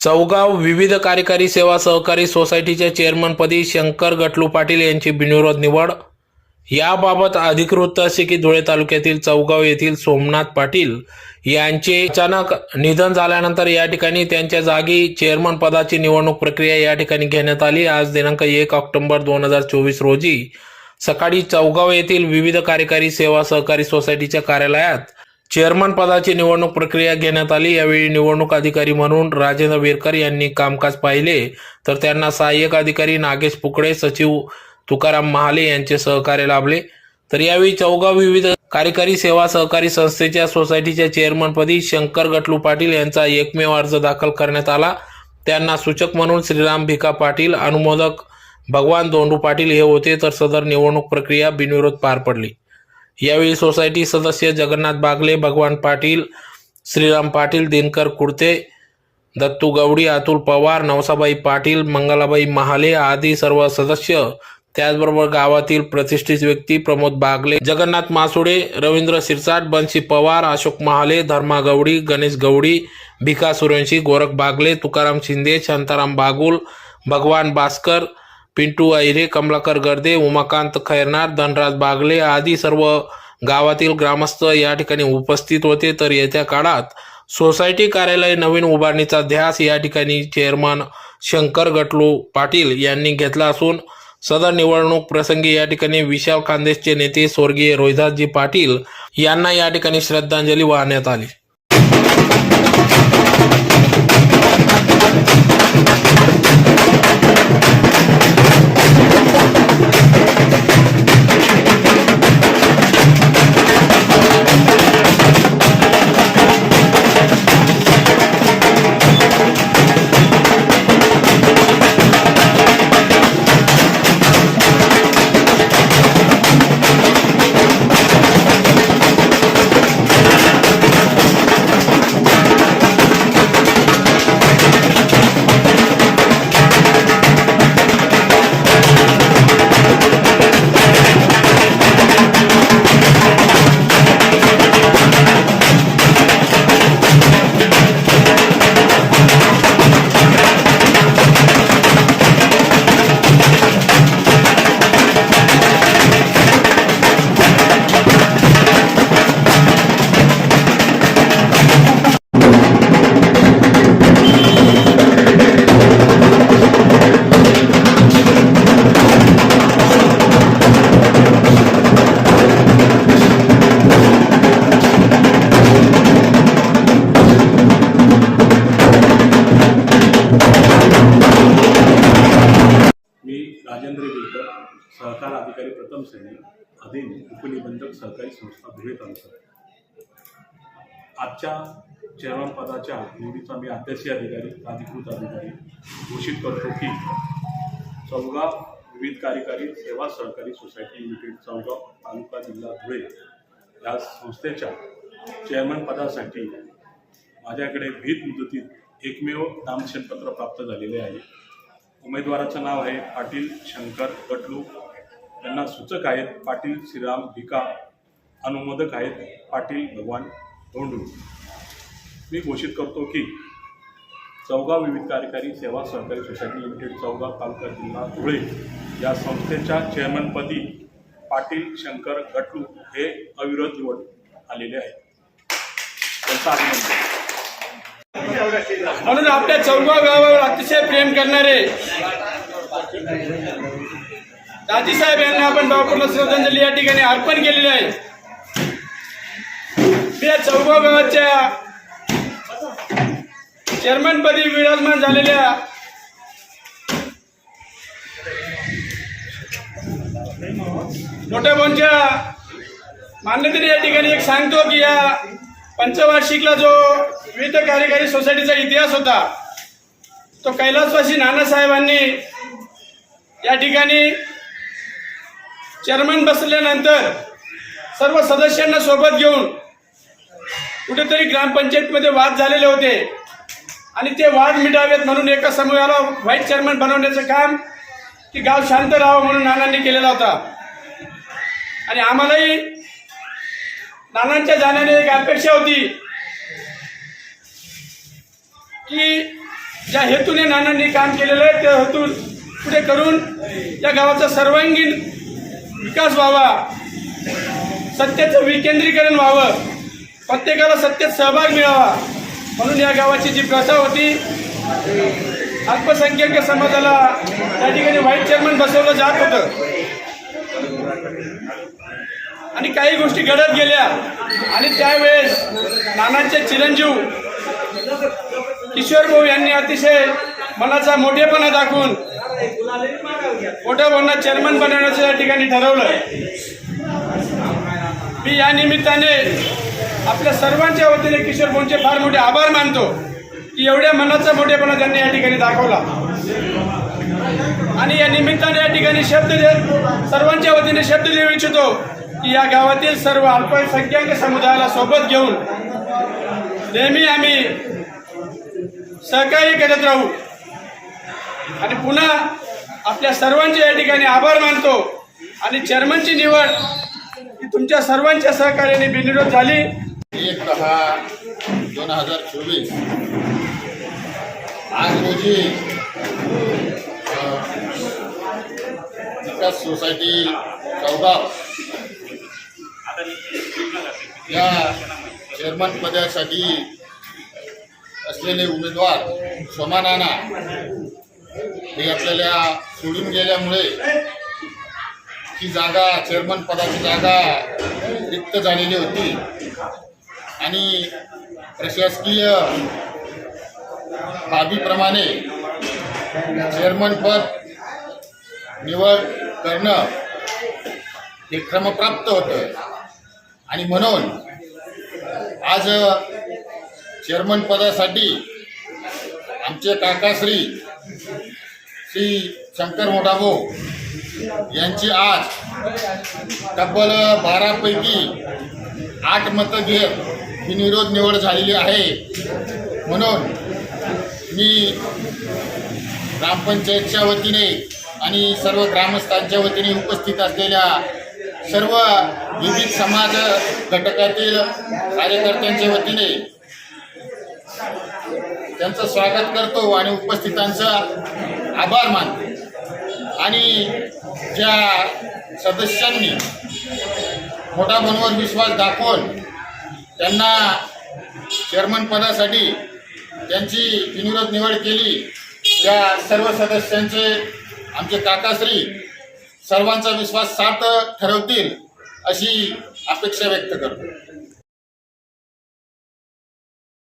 चौगाव विविध कार्यकारी सेवा सहकारी सोसायटीच्या चेअरमनपदी शंकर गटलू पाटील यांची बिनविरोध निवड. याबाबत अधिकृत असे की धुळे तालुक्यातील चौगाव येथील सोमनाथ पाटील यांचे अचानक निधन झाल्यानंतर या ठिकाणी त्यांच्या जागी चेअरमन पदाची निवडणूक प्रक्रिया या ठिकाणी घेण्यात आली. आज दिनांक एक ऑक्टोबर दोन हजार चोवीस रोजी सकाळी चौगाव येथील विविध कार्यकारी सेवा सहकारी सोसायटीच्या कार्यालयात चेअरमन पदाची निवडणूक प्रक्रिया घेण्यात आली. यावेळी निवडणूक अधिकारी म्हणून राजेंद्र वेरकर यांनी कामकाज पाहिले. तर त्यांना सहाय्यक अधिकारी नागेश पुकडे सचिव तुकाराम महाले यांचे सहकार्य लाभले. तर यावेळी चौगाव विविध कार्यकारी सेवा सहकारी संस्थेच्या सोसायटीच्या चेअरमनपदी शंकर गटलू पाटील यांचा एकमेव अर्ज दाखल करण्यात आला. त्यांना सूचक म्हणून श्रीराम भिका पाटील अनुमोदक भगवान दोंडू पाटील हे होते. तर सदर निवडणूक प्रक्रिया बिनविरोध पार पडली. यावेळी सोसायटी सदस्य जगन्नाथ बागले भगवान पाटील श्रीराम पाटील दिनकर कुडते दत्तू गवडी अतुल पवार नवसाबाई पाटील मंगलाबाई महाले आदी सर्व सदस्य त्याचबरोबर गावातील प्रतिष्ठित व्यक्ती प्रमोद बागले जगन्नाथ मासुडे रवींद्र सिरसाट बन्सी पवार अशोक महाले धर्मा गवडी गणेश गवडी भिका सुरवंशी गोरख बागले तुकाराम शिंदे शांताराम बागुल भगवान भास्कर पिंटू ऐरे कमलाकर गर्दे उमाकांत खैरनार धनराज बागले आदी सर्व गावातील ग्रामस्थ या ठिकाणी उपस्थित होते. तर येत्या काळात सोसायटी कार्यालय नवीन उभारणीचा ध्यास या ठिकाणी चेअरमन शंकर गटलू पाटील यांनी घेतला असून सदर निवडणूक प्रसंगी या ठिकाणी विशाल खानदेशचे नेते स्वर्गीय रोहिदासजी पाटील यांना या ठिकाणी श्रद्धांजली वाहण्यात आली. सहकार अधिकारी प्रथम श्रेणी अधीन उपनिबंधक सहकारी संस्था धुळे तालुका आजच्या चेअरमन पदाच्या निवडीचा मी अध्यक्षीय अधिकारी अधिकृत अधिकारी घोषित करतो की चौगाव विविध कार्यकारी सेवा सहकारी सोसायटी लिमिटेड चौगाव तालुका जिल्हा धुळे या संस्थेच्या चेअरमन पदासाठी माझ्याकडे भीत मुदतीत एकमेव नामक्षणपत्र प्राप्त झालेले आहे. उमेदवाराचं नाव आहे पाटील शंकर गटलू त्यांना सूचक आहेत. पाटील श्रीराम भिका अनुमोदक आहेत. पाटील भगवान धोंडू. मी घोषित करतो की चौगाव विविध कार्यकारी सेवा सहकारी सोसायटी लिमिटेड चौगाव तालुका जिल्हा धुळे या संस्थेच्या चेअरमनपदी पाटील शंकर गटलू हे अविरोध निवड आलेले आहेत. त्यांचा अभिनंदन. म्हणून आपल्या चौगाव गावावर अतिशय प्रेम करणारे दाजीसाहेब यांना आपण भावपूर्ण श्रद्धांजली या ठिकाणी अर्पण केलेली आहे. या चौगाव गावाच्या चेअरमॅनपदी विराजमान झालेल्या मोठ्या मान्यतेने या ठिकाणी एक सांगतो की या पंचवार्षिकला जो विविध कार्यकारी सोसायटीचा इतिहास होता तो कैलासवासी नानासाहेबांनी या ठिकाणी चेअरमन बसल्यानंतर सर्व सदस्यांना सोबत घेऊन कुठेतरी ग्रामपंचायतमध्ये वाद झालेले होते. आणि ते वाद मिटावेत म्हणून एका समूहाला व्हाईस चेअरमन बनवण्याचं काम की गाव शांत राहावं म्हणून नानांनी केलेला होता. आणि आम्हालाही नानांच्या जाण्याने एक अपेक्षा होती की ज्या हेतूने नानांनी काम केलेलं आहे त्या हेतून पुढे करून या गावाचा सर्वांगीण विकास व्हावा. सत्याचं विकेंद्रीकरण व्हावं. प्रत्येकाला सत्तेत सहभाग मिळावा. म्हणून या गावाची जी प्रथा होती अल्पसंख्याक समाजाला त्या ठिकाणी व्हाईस चेअरमन बसवलं जात होतं. आणि काही गोष्टी घडत गेल्या. आणि त्यावेळेस नानांचे चिरंजीव किशोर भाऊ यांनी अतिशय मनाचा मोठेपणा दाखवून मोठ्या भाऊंना चेअरमन बनवण्याचं या ठिकाणी ठरवलं मी या निमित्ताने आपल्या सर्वांच्या वतीने किशोर भाऊंचे फार मोठे आभार मानतो की एवढ्या मनाचा मोठेपणा त्यांनी या ठिकाणी दाखवला. आणि या निमित्ताने या ठिकाणी शब्द सर्वांच्या वतीने शब्द देऊ इच्छितो की या गावातील सर्व अल्पसंख्याक समुदायाला सोबत घेऊन नेहमी आम्ही सहकार्य करत राहू. आणि पुन्हा आपल्या सर्वांचे या ठिकाणी आभार मानतो. आणि चेअरमनची निवड ही तुमच्या सर्वांच्या सहकार्याने बिनविरोध झाली. एक दहा दोन हजार चोवीस. आज रोजी विकास सोसायटी चौगाव या चेअरमन पदासाठी असलेले उमेदवार समानाना हे आपल्याला सोडून गेल्यामुळे ही जागा चेअरमन पदाची जागा रिक्त झालेली होती. आणि प्रशासकीय बाबीप्रमाणे चेअरमन पद निवड करणं हे क्रमप्राप्त होतं. आणि म्हणून आज चेअरमन पदासाठी आमचे काकाश्री श्री शंकर मोठाभाऊ यांची आज तब्बल बारापैकी आठ मतं घेत बिनविरोध निवड झालेली आहे. म्हणून मी ग्रामपंचायतच्या वतीने आणि सर्व ग्रामस्थांच्या वतीने उपस्थित असलेल्या सर्व विविध समाज घटकातील कार्यकर्त्यांच्या वतीने त्यांचं स्वागत करतो आणि उपस्थितांचं आभार मानतो. आणि ज्या सदस्यांनी मोठा मनोवर विश्वास दाखवून त्यांना चेअरमन पदासाठी त्यांची बिनविरोध निवड केली त्या सर्व सदस्यांचे आमचे काकाश्री सर्वांचा विश्वास साथ ठरवतील अशी अपेक्षा व्यक्त करतो.